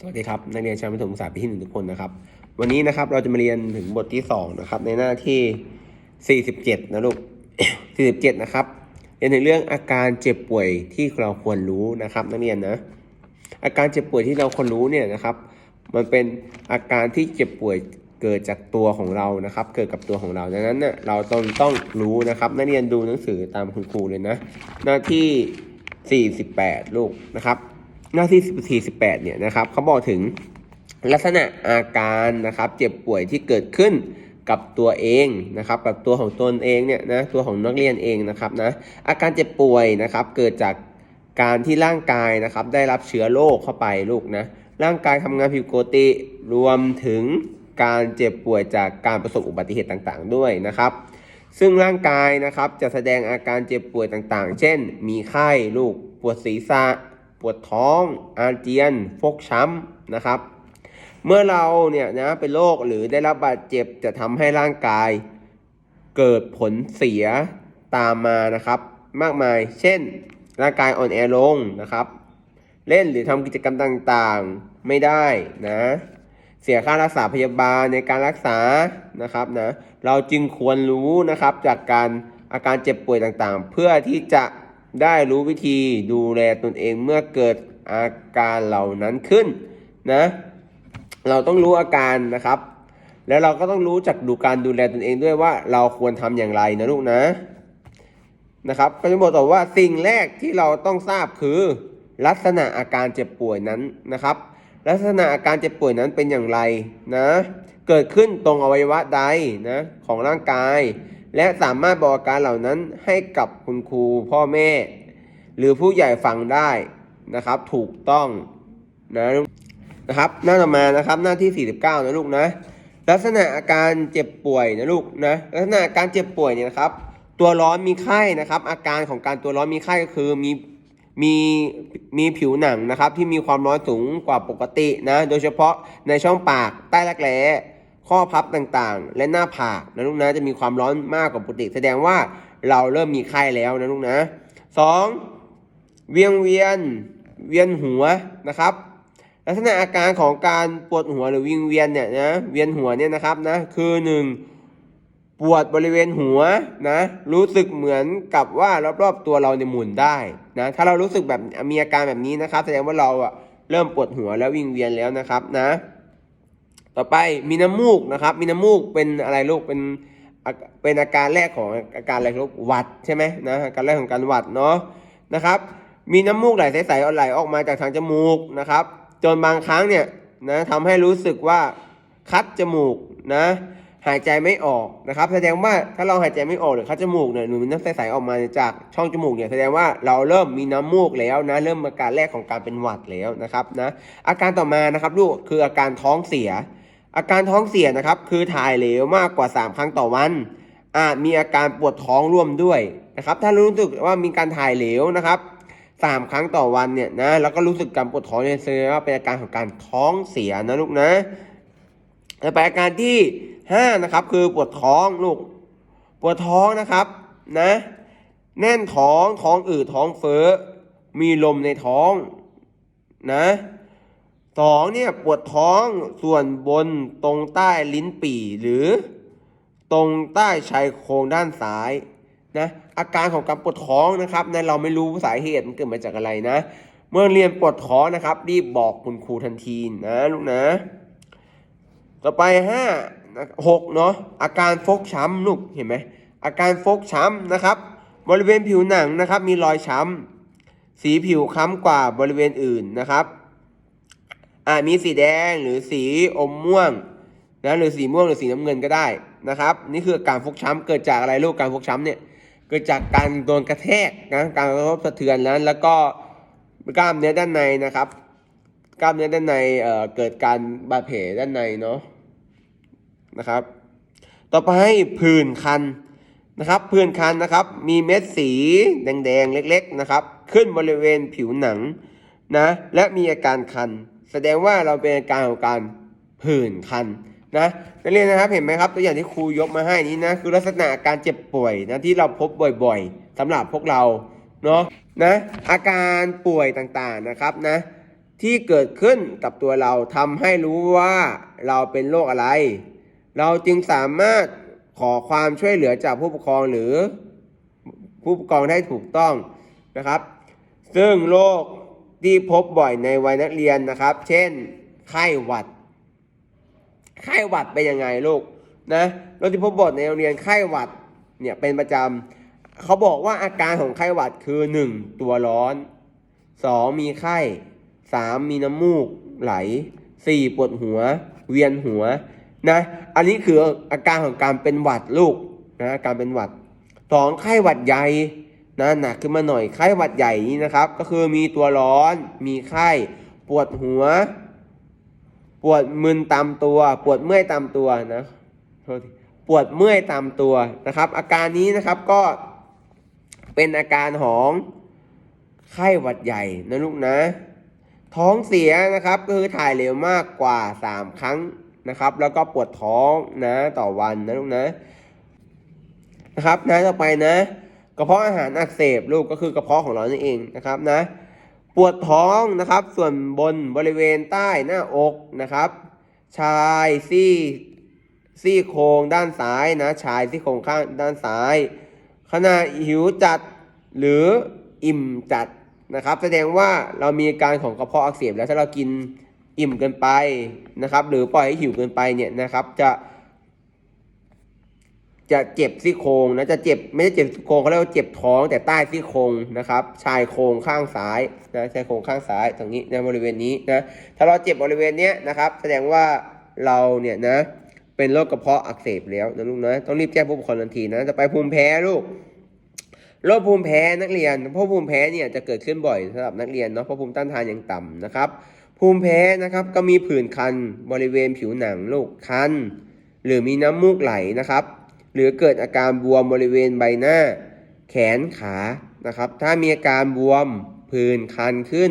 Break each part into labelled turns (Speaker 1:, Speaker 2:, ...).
Speaker 1: สวัสดีครับนักเรียนชั้นประถมศึกษาปีที่หนึ่งทุกคนนะครับ วันนี้นะครับเราจะมาเรียนถึงบทที่สองนะครับ ในหน้าที่ 47 นะลูก 47 นะครับเรียนถึงเรื่องอาการเจ็บป่วยที่เราควรรู้นะครับ นักเรียนนะ อาการเจ็บป่วยที่เราควรรู้เนี่ยนะครับ มันเป็นอาการที่เจ็บป่วยเกิดจากตัวของเรานะครับ เกิดกับตัวของเราดังนั้นเนี่ยเราต้องต้องรู้นะครับนักเรียนดูหนังสือตามคุณครูเลยนะ หน้าที่ 48 ลูกนะครับ หน้าที่48เนี่ยนะครับเขาบอกถึงลักษณะอาการนะครับเจ็บป่วยที่เกิดขึ้นกับตัวเองนะครับกับตัวของตนเองเนี่ยนะตัวของนักเรียนเองนะครับนะอาการเจ็บป่วยนะครับเกิดจากการที่ร่างกายนะครับได้รับเชื้อโรคเข้าไปลูกนะร่างกายทำงานผิดปกติรวมถึงการเจ็บป่วยจากการประสบอุบัติเหตุต่างๆ ด้วยนะครับ ซึ่งร่างกายนะครับจะแสดงอาการเจ็บป่วยต่างๆ เช่น มีไข้ลูกปวดศีรษะ ปวดท้อง อาเจียน ฟกช้ำนะครับ เมื่อเราเนี่ยนะเป็นโรคหรือได้รับบาดเจ็บจะทำให้ร่างกาย เกิดผลเสียตามมานะครับ มากมาย เช่น ร่างกายอ่อนแอลงนะครับ เล่นหรือทำกิจกรรมต่างๆไม่ได้นะ เสียค่ารักษาพยาบาลในการรักษานะครับนะ เราจึงควรรู้นะครับจากการอาการเจ็บป่วยต่างๆ เพื่อที่จะ ได้รู้วิธีดูแลตนเองเมื่อเกิดอาการเหล่านั้นขึ้นนะ เราต้องรู้อาการนะครับ แล้วเราก็ต้องรู้จักดูการดูแลตนเองด้วยว่าเราควรทำอย่างไรนะลูกนะนะครับก็จะบอกต่อว่าสิ่งแรกที่เราต้องทราบคือลักษณะอาการเจ็บป่วยนั้นนะครับ ลักษณะอาการเจ็บป่วยนั้นเป็นอย่างไรนะ เกิดขึ้นตรงอวัยวะใดนะของร่างกาย และสามารถบอกอาการเหล่านั้นให้กับคุณครูพ่อแม่ หรือผู้ใหญ่ฟังได้นะครับ ถูกต้องนะนะครับหน้าต่อมานะครับหน้าที่ 49 นะลูกนะ ลักษณะอาการเจ็บป่วยนะลูกนะลักษณะอาการเจ็บป่วยเนี่ยนะครับ ตัวร้อนมีไข้นะครับ อาการของการตัวร้อนมีไข้ก็คือมีมีมีผิวหนังนะครับที่มีความร้อนสูงกว่าปกตินะโดยเฉพาะในช่องปากใต้รักแร้ ข้อพับต่างๆ และหน้าผากนะลูกนะจะมีความร้อนมากกว่าปกติ แสดงว่าเราเริ่มมีไข้แล้วนะลูกนะสองเวียงเวียนเวียนหัวนะครับ ลักษณะอาการของการปวดหัวหรือวิงเวียนเนี่ยนะเวียนหัวเนี่ยนะครับนะคือหนึ่งปวดบริเวณหัวนะรู้สึกเหมือนกับว่ารอบๆตัวเราเนี่ยหมุนได้นะถ้าเรารู้สึกแบบมีอาการแบบนี้นะครับ แสดงว่าเราอะเริ่มปวดหัวแล้ววิงเวียนแล้วนะครับนะ ต่อไปมีน้ำมูกนะครับ มีน้ำมูกเป็นอะไรลูกเป็นเป็นอาการแรกของอาการอะไรลูกหวัดใช่ไหมนะอาการแรกของการหวัดเนาะนะครับ มีน้ำมูกไหลใสๆไหลออกมาจากทางจมูกนะครับ จนบางครั้งเนี่ยนะทำให้รู้สึกว่าคัดจมูกนะหายใจไม่ออกนะครับ แสดงว่าถ้าเราหายใจไม่ออกหรือคัดจมูกเนี่ยหรือมีน้ำใสๆออกมาจากช่องจมูกเนี่ยแสดงว่าเราเริ่มมีน้ำมูกแล้วนะเริ่มอาการแรกของการเป็นหวัดแล้วนะครับนะอาการต่อมานะครับลูกคืออาการท้องเสีย อาการท้องเสียนะครับ คือถ่ายเหลวมากกว่า 3 ครั้งต่อวัน อาจมีอาการปวดท้องร่วมด้วยนะครับ ถ้ารู้สึกว่ามีการถ่ายเหลวนะครับสามครั้งต่อวันเนี่ยนะแล้วก็รู้สึกการปวดท้องเนี่ยแสดงว่าเป็นอาการของการท้องเสียนะลูกนะต่อไปอาการที่5นะครับคือปวดท้องลูกปวดท้องนะครับนะแน่นท้องท้องอืดท้องเฟ้อมีลมในท้องนะ สองเนี่ยปวดท้องส่วนบนตรงใต้ลิ้นปี่หรือ ตรงใต้ชายโครงด้านซ้ายนะอาการของการปวดท้องนะครับในเราไม่รู้สาเหตุมันเกิดมาจากอะไรนะ เมื่อเรียนปวดท้องนะครับ รีบบอกคุณครูทันทีนะลูกนะ ต่อไปห้าหกเนาะอาการฟกช้ำลูกเห็นไหมอาการฟกช้ำนะครับ บริเวณผิวหนังนะครับ มีรอยช้ำสีผิวค้ำกว่าบริเวณอื่นนะครับ อามีสีแดงหรือสีอมม่วงนะหรือสีม่วงหรือสีน้ำเงินก็ได้นะครับ นี่คือการฟกช้ำเกิดจากอะไรลูกการฟกช้ำเนี่ยเกิดจากการโดนกระแทกนะการกระทบสะเทือนแล้วแล้วก็กล้ามเนื้อด้านในนะครับ กล้ามเนื้อด้านในเอ่อเกิดการบาดแผลด้านในเนาะนะครับ ต่อไปให้ผื่นคันนะครับผื่นคันนะครับ มีเม็ดสีแดงๆเล็ก ๆนะครับ ขึ้นบริเวณผิวหนังนะและมีอาการคัน แสดงว่าเราเป็นอาการของการผื่นคันนะนักเรียนนะครับเห็นไหมครับ ตัวอย่างที่ครูยกมาให้นี้นะคือลักษณะอาการเจ็บป่วยนะที่เราพบบ่อยๆสำหรับพวกเราเนาะนะอาการป่วยต่างๆนะครับนะที่เกิดขึ้นกับตัวเราทำให้รู้ว่าเราเป็นโรคอะไร เราจึงสามารถขอความช่วยเหลือจากผู้ปกครองหรือผู้ปกครองได้ถูกต้องนะครับ ซึ่งโรค ที่พบบ่อยในวัยนักเรียนนะครับ เช่น ไข้หวัด ไข้หวัดเป็นยังไงลูกนะโรคที่พบบ่อยในโรงเรียนไข้หวัดเนี่ยเป็นประจำเขาบอกว่าอาการของไข้หวัดคือ 1. ตัวร้อน 2. มีไข้ 3. มีน้ำมูกไหล 4. ปวดหัว เวียนหัวนะอันนี้คืออาการของการเป็นหวัดลูกนะการเป็นหวัดสองไข้หวัดใหญ่ นะหนักขึ้นมาหน่อยไข้หวัดใหญ่นี้นะครับ ก็คือมีตัวร้อน มีไข้ ปวดหัว ปวดมึนตามตัว ปวดเมื่อยตามตัวนะโทษทีปวดเมื่อยตามตัวนะครับ อาการนี้นะครับก็เป็นอาการของไข้หวัดใหญ่นะลูกนะ ท้องเสียนะครับก็คือถ่ายเหลวมากกว่า 3 ครั้งนะครับ แล้วก็ปวดท้องนะต่อวันนะลูกนะนะครับนะต่อไปนะ กระเพาะอาหารอักเสบลูกก็คือกระเพาะของเรานั่นเองนะครับนะปวดท้องนะครับ ส่วนบนบริเวณใต้หน้าอกนะครับ ชายซี่ซี่โครงด้านซ้ายนะชายซี่โครงข้างด้านซ้าย ขณะหิวจัดหรืออิ่มจัดนะครับ แสดงว่าเรามีอาการของกระเพาะอักเสบแล้วถ้าเรากินอิ่มเกินไปนะครับ หรือปล่อยให้หิวเกินไปเนี่ยนะครับ จะ จะเจ็บซี่โครงนะจะเจ็บไม่ได้เจ็บซี่โครงเขาเรียกว่าเจ็บท้องแต่ใต้ซี่โครงนะครับ ชายโครงข้างซ้ายนะชายโครงข้างซ้ายตรงนี้ในบริเวณนี้นะถ้าเราเจ็บบริเวณเนี้ยนะครับ แสดงว่าเราเนี่ยนะเป็นโรคกระเพาะอักเสบแล้วนะลูกนะต้องรีบแจ้งผู้ปกครองทันทีนะจะไปภูมิแพ้ลูกโรคภูมิแพ้นักเรียนเพราะภูมิแพ้เนี่ยจะเกิดขึ้นบ่อยสำหรับนักเรียนเนาะเพราะภูมิต้านทานยังต่ำนะครับ ภูมิแพ้นะครับก็มีผื่นคันบริเวณผิวหนังลูกคันหรือมีน้ำมูกไหลนะครับ หรือเกิดอาการบวมบริเวณใบหน้า แขนขานะครับ ถ้ามีอาการบวมผื่นคันขึ้น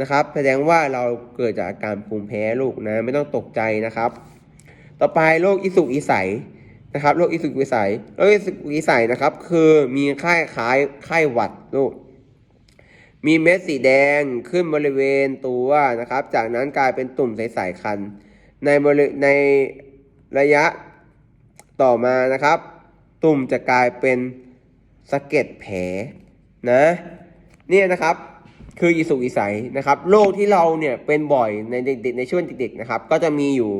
Speaker 1: นะครับ แสดงว่าเราเกิดจากอาการภูมิแพ้ลูกนะไม่ต้องตกใจนะครับ ต่อไปโรคอิสุกอิสัยนะครับโรคอิสุกอิสัยโรคอิสุกอิสัยนะครับ คือมีไข้คล้ายไข้หวัดลูกมีเม็ดสีแดงขึ้นบริเวณตัวนะครับ จากนั้นกลายเป็นตุ่มใสๆคัน ในบริในระยะ ต่อมานะครับ ตุ่มจะกลายเป็นสะเก็ดแผลนะเนี่ยนะครับคืออิสุกอิสัยนะครับโรคที่เราเนี่ยเป็นบ่อยในเด็กๆในช่วงเด็กๆนะครับ ก็จะมีอยู่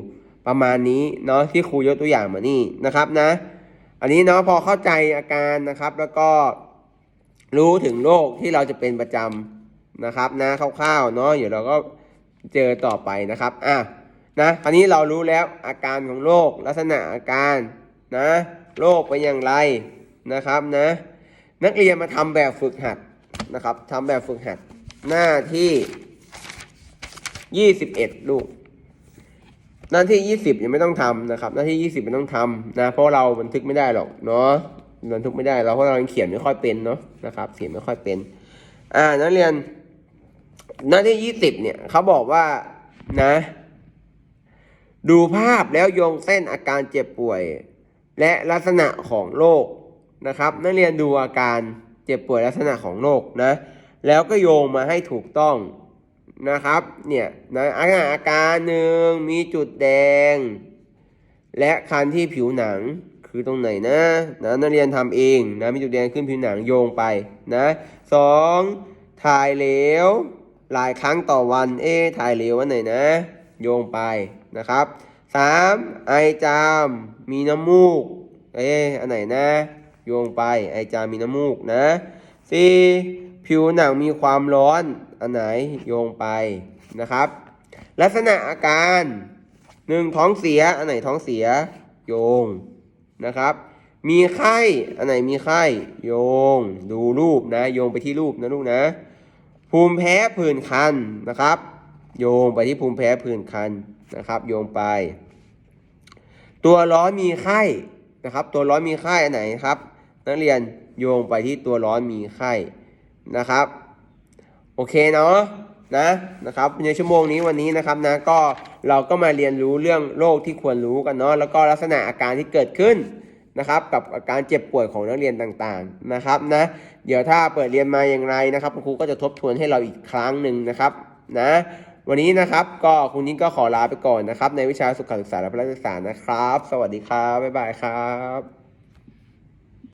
Speaker 1: ประมาณนี้เนาะที่ครูยกตัวอย่างมานี่นะครับนะ อันนี้เนาะพอเข้าใจอาการนะครับ แล้วก็รู้ถึงโรคที่เราจะเป็นประจำนะครับนะคร่าวๆเนาะเดี๋ยวเราก็เจอต่อไปนะครับอะนะคราวนี้เรารู้แล้วอาการของโรคลักษณะอาการ นะโรคเป็นอย่างไรนะครับนะนักเรียนมาทำแบบฝึกหัดนะครับทำแบบฝึกหัดหน้าที่21ลูกหน้าที่20ยังไม่ต้องทำนะครับ หน้าที่20ไม่ต้องทำนะเพราะเราบันทึกไม่ได้หรอกเนาะบันทึกไม่ได้เราเพราะเราเขียนไม่ค่อยเป็นเนาะนะครับเขียนไม่ค่อยเป็น อ่านักเรียน หน้าที่20เนี่ยเขาบอกว่านะ ดูภาพแล้วโยงเส้นอาการเจ็บป่วย และลักษณะของโรคนะครับ นักเรียนดูอาการเจ็บป่วยลักษณะของโรคนะแล้วก็โยงมาให้ถูกต้องนะครับเนี่ยนะอาการอาการหนึ่งมีจุดแดง และคันที่ผิวหนังคือตรงไหนนะนะนักเรียนทำเองนะมีจุดแดงขึ้นผิวหนังโยงไปนะสองถ่ายเหลวหลายครั้งต่อวัน เอ๊ถ่ายเหลววันไหนนะ โยงไปนะครับ สามไอจาม มีน้ำมูก เอ๊ะอันไหนนะ โยงไปไอจามมีน้ำมูกนะสี่ผิวหนังมีความร้อน อันไหนโยงไปนะครับ ลักษณะอาการหนึ่งท้องเสีย อันไหนท้องเสีย โยงนะครับ มีไข้ อันไหนมีไข้ โยง ดูรูปนะ โยงไปที่รูปนะลูกนะ ภูมิแพ้ผื่นคันนะครับ โยงไปที่ภูมิแพ้ผื่นคันนะครับ โยงไป ตัวร้อนมีไข้นะครับ ตัวร้อนมีไข้อันไหนครับ นักเรียนโยงไปที่ตัวร้อนมีไข้นะครับ โอเคเนาะนะนะครับในชั่วโมงนี้วันนี้นะครับนะก็เราก็มาเรียนรู้เรื่องโรคที่ควรรู้กันเนาะแล้วก็ลักษณะอาการที่เกิดขึ้นนะครับ กับอาการเจ็บป่วยของนักเรียนต่างๆนะครับนะเดี๋ยวถ้าเปิดเรียนมาอย่างไรนะครับคุณครูก็จะทบทวนให้เราอีกครั้งหนึ่งนะครับนะ วันนี้นะครับ ก็คุณนิ้งก็ขอลาไปก่อนนะครับ ในวิชาสุขศึกษาและพละศึกษานะครับ สวัสดีครับ บ๊ายบายครับ